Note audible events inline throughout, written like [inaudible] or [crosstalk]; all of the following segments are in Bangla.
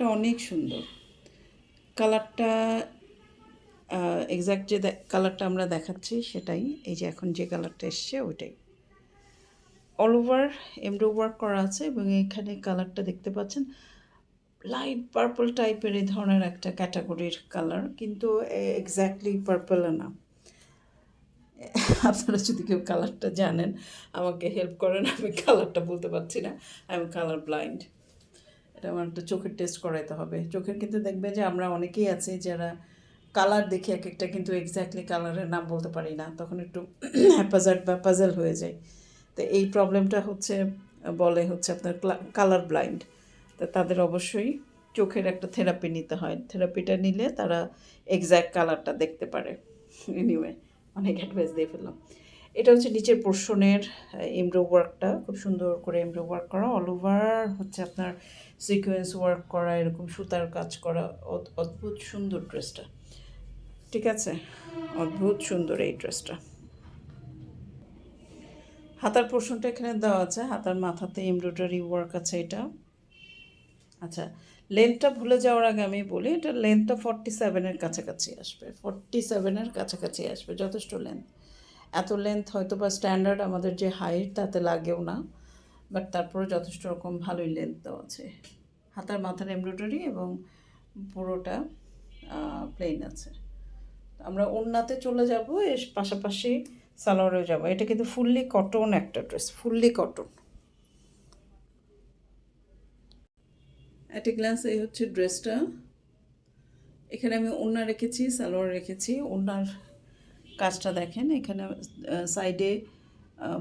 কালারটা অনেক সুন্দর। কালারটা এক্স্যাক্ট যে কালারটা আমরা দেখাচ্ছি সেটাই। এই যে এখন যে কালারটা এসছে ওইটাই। অল ওভার এমব্রো ওয়ার্ক করা আছে এবং এখানে কালারটা দেখতে পাচ্ছেন। লাইট পার্পল টাইপের এই ধরনের একটা ক্যাটাগরির কালার কিন্তু এক্স্যাক্টলি পার্পল না। আপনারা যদি কেউ কালারটা জানেন, আমাকে হেল্প করেন, আমি কালারটা বলতে পারছি না। আই এম কালার ব্লাইন্ড এটা আমার একটা চোখের টেস্ট করাইতে হবে। চোখের কিন্তু দেখবে যে আমরা অনেকেই আছি যারা কালার দেখে এক একটা কিন্তু এক্স্যাক্টলি কালারের নাম বলতে পারি না। তখন একটু [clears throat] হ্যাপাজার্ড বা পাজেল হয়ে যায়। তো এই প্রবলেমটা হচ্ছে, বলে হচ্ছে আপনার কালার ব্লাইন্ড তো তাদের অবশ্যই চোখের একটা থেরাপি নিতে হয়। থেরাপিটা নিলে তারা এক্স্যাক্ট কালারটা দেখতে পারে। [laughs] এনিওয়ে অনেক অ্যাডভাইস দিয়ে ফেললাম। এটা হচ্ছে নিচের পোর্শনের এমব্রো ওয়ার্কটা খুব সুন্দর করে এমব্রো ওয়ার্ক করা। অল ওভার হচ্ছে আপনার সিকোয়েন্স ওয়ার্ক করা, এরকম সুতার কাজ করা। অদ- অদ্ভুত সুন্দর ড্রেসটা ঠিক আছে? অদ্ভুত সুন্দর এই ড্রেসটা হাতার পোর্শনটা এখানে দেওয়া আছে। হাতার মাথাতে এমব্রয়ডারি ওয়ার্ক আছে এটা। আচ্ছা লেন্থটা ভুলে যাওয়ার আগে আমি বলি, এটা লেন্থটা ফর্টি সেভেনের কাছাকাছি আসবে। ফর্টি সেভেনের কাছাকাছি আসবে, যথেষ্ট লেন্থ এত লেন্থ হয়তো বা স্ট্যান্ডার্ড আমাদের যে হাইট তাতে লাগেও না বাট তারপরে যথেষ্ট রকম ভালোই লেন্থ দেওয়া আছে। হাতার মাথার এমব্রয়ডারি এবং পুরোটা প্লেন আছে। আমরা ওড়নাতে চলে যাব, এর পাশাপাশি সালোয়ারেও যাব। এটা কিন্তু ফুললি কটন একটা dress fully cotton at glance এই হচ্ছে ড্রেসটা এখানে আমি ওড়না রেখেছি, সালোয়ার রেখেছি। ওড়নার কাজটা দেখেন, এখানে সাইডে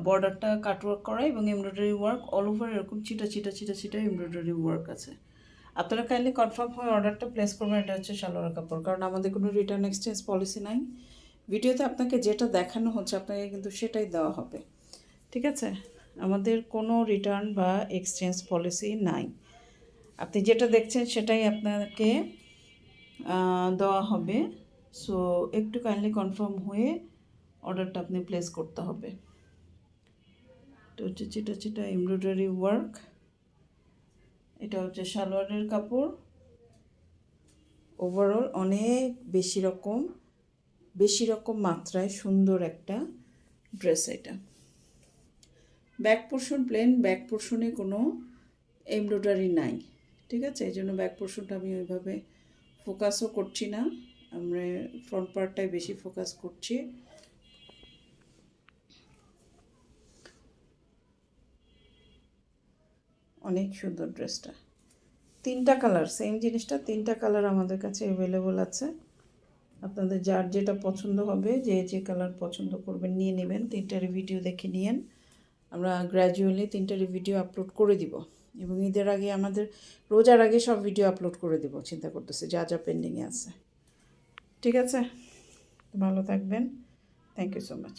বর্ডারটা কাটওয়ার্ক করা এবং এমব্রয়ডারি ওয়ার্ক অল ওভার এরকম চিটা চিটা চিটা চিটা এমব্রয়ডারি ওয়ার্ক আছে। আপনারা কাইন্ডলি কনফার্ম হয়ে অর্ডারটা প্লেস করবেন, এটা হচ্ছে সালোয়ার কাপড়, কারণ আমাদের কোনো রিটার্ন এক্সচেঞ্জ পলিসি নাই। ভিডিওতে আপনাকে যেটা দেখানো হচ্ছে, আপনাকে কিন্তু সেটাই দেওয়া হবে। ঠিক আছে? আমাদের কোনো রিটার্ন বা এক্সচেঞ্জ পলিসি নাই। আপনি যেটা দেখছেন, সেটাই আপনাকে দেওয়া হবে। সো একটু কাইন্ডলি কনফার্ম হয়ে অর্ডারটা আপনি প্লেস করতে হবে। তো হচ্ছে চিটা চিটা এমব্রয়ডারি ওয়ার্ক এটা হচ্ছে সালোয়ারের কাপড়। ওভারঅল অনেক বেশি রকম বেশি রকম মাত্রায় সুন্দর একটা ড্রেস এটা। ব্যাক পোর্শন প্লেন ব্যাক পোর্শনে কোনো এমব্রয়ডারি নাই। ঠিক আছে? এই জন্য ব্যাক পোর্শনটা আমি ওইভাবে ফোকাসও করছি না। আমরা ফ্রন্ট পার্টটাই বেশি ফোকাস করছি। অনেক সুন্দর ড্রেসটা তিনটা কালার সেম জিনিসটা তিনটা কালার আমাদের কাছে অ্যাভেলেবল আছে। আপনাদের যার যেটা পছন্দ হবে, যে যে কালার পছন্দ করবেন, নিয়ে নেবেন। তিনটার ভিডিও দেখে নিয়েন। আমরা গ্র্যাজুয়ালি তিনটার ভিডিও আপলোড করে দিব। এবং ঈদের আগে আমাদের, রোজার আগে সব ভিডিও আপলোড করে দিব, চিন্তা করতেছে, যা যা পেন্ডিংয়ে আছে। ঠিক আছে? ভালো থাকবেন। Thank you so much